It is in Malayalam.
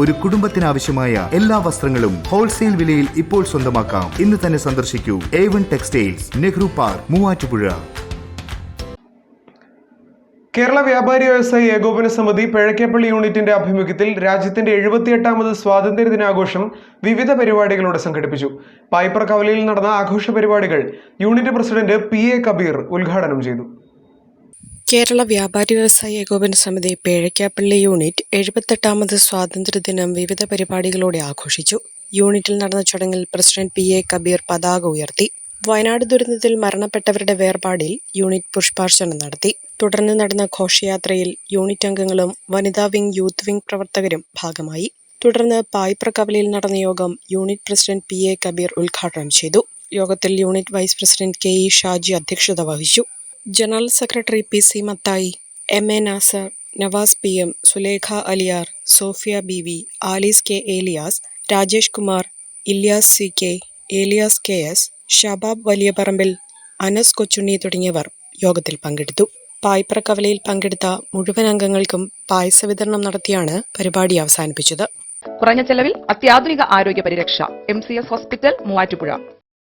ഒരു കുടുംബത്തിനാവശ്യമായ എല്ലാ വസ്ത്രങ്ങളും ഹോൾസെയിൽ വിലയിൽ ഇപ്പോൾ സ്വന്തമാക്കാം. ഇന്ന് തന്നെ സന്ദർശിക്കൂ. A one textiles Nehru park Muvattupuzha. Kerala വ്യാപാരി വ്യവസായി ഏകോപന സമിതി പിഴക്കേപ്പള്ളി യൂണിറ്റിന്റെ ആഭിമുഖ്യത്തിൽ രാജ്യത്തിന്റെ എഴുപത്തിയെട്ടാമത് സ്വാതന്ത്ര്യ ദിനാഘോഷം വിവിധ പരിപാടികളോടെ സംഘടിപ്പിച്ചു. പൈപ്പർ കവലയിൽ നടന്ന ആഘോഷ പരിപാടികൾ unit president P A Kabeer ഉദ്ഘാടനം ചെയ്തു. കേരള വ്യാപാരി വ്യവസായ ഏകോപന സമിതി പേഴയ്ക്കാപ്പള്ളി യൂണിറ്റ് എഴുപത്തെട്ടാമത് സ്വാതന്ത്ര്യദിനം വിവിധ പരിപാടികളോടെ ആഘോഷിച്ചു. യൂണിറ്റിൽ നടന്ന ചടങ്ങിൽ പ്രസിഡന്റ് പി എ കബീർ പതാക ഉയർത്തി. വയനാട് ദുരന്തത്തിൽ മരണപ്പെട്ടവരുടെ വേർപാടിൽ യൂണിറ്റ് പുഷ്പാർച്ചന നടത്തി. തുടർന്ന് നടന്ന ഘോഷയാത്രയിൽ യൂണിറ്റ് അംഗങ്ങളും വനിതാ വിംഗ് യൂത്ത് വിംഗ് പ്രവർത്തകരും ഭാഗമായി. തുടർന്ന് പായ്പ്ര കവലയിൽ നടന്ന യോഗം unit president P A Kabeer ഉദ്ഘാടനം ചെയ്തു. യോഗത്തിൽ unit vice president K E Shaji അധ്യക്ഷത വഹിച്ചു. General secretary P C Mathai M A Nasar Navas P M Sulekha Aliyar Sofia B V Alice K Eliyas Rajesh Kumar Iliyas C K Eliyas K S Shabab Valiyaparambil Anas Kochunni തുടങ്ങിയവർ യോഗത്തിൽ പങ്കെടുത്തു. പായ്പ്ര കവലയിൽ പങ്കെടുത്ത മുഴുവൻ അംഗങ്ങൾക്കും പായസ വിതരണം നടത്തിയാണ് പരിപാടി അവസാനിപ്പിച്ചത്. കുറഞ്ഞ ചെലവിൽ അത്യാധുനിക ആരോഗ്യ പരിരക്ഷ M C S hospital Muvattupuzha.